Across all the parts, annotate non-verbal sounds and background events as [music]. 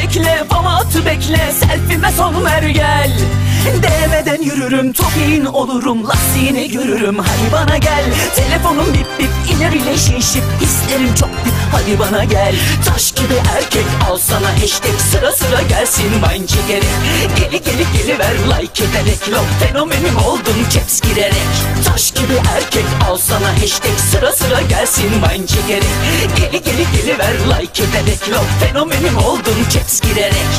ol gel Arkadaş ekle formatı bekle Selfie'me son ver gel. Demeden yürürüm topiğin olurum Lastiğini görürüm. Hadi bana gel Telefonum bip bip ile şişip Hislerim çok dip hadi bana gel Taş gibi erkek al sana hashtag Sıra sıra gelsin bence gerek Geli geli geli ver like ederek. Love fenomenim oldum caps girerek Gibi erkek al sana hashtag Sıra sıra gelsin bence gerek Geli geli geli ver like ederek. Love fenomenim oldum caps girerek.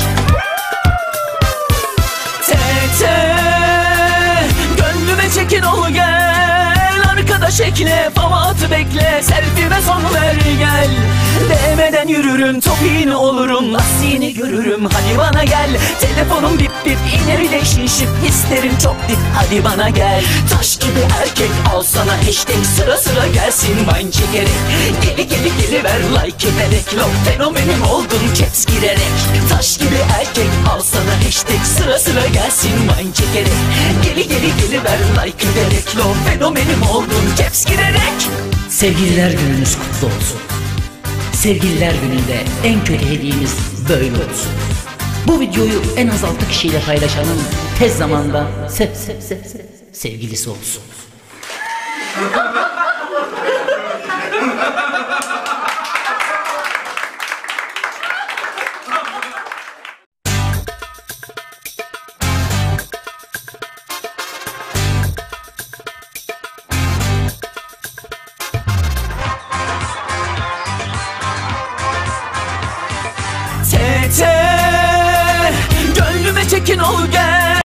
Tete Gönlüme çekin ol gel. Arkadaş ekle formatı bekle. Selfie'me son ver yürürüm topiğini olurum? Lastiğini görürüm hadi bana gel. Telefonum bip bip iner ile şişip Hislerim çok dip. Hadi bana gel. Taş gibi erkek al sana hashtag. Sıra sıra gelsin bence gerek Geli geli geli ver like ederek. Love fenomenim oldum caps girerek Taş gibi erkek al sana hashtag. Sıra sıra gelsin bence gerek Geli geli geli ver like ederek. Love fenomenim oldum caps girerek Sevgililer gününüz kutlu olsun. Sevgililer gününde en kötü hediyemiz böyle olsun. Bu videoyu en az 6 kişiyle paylaşanın tez zamanda sev sev sev sev sevgilisi olsun. [laughs] all again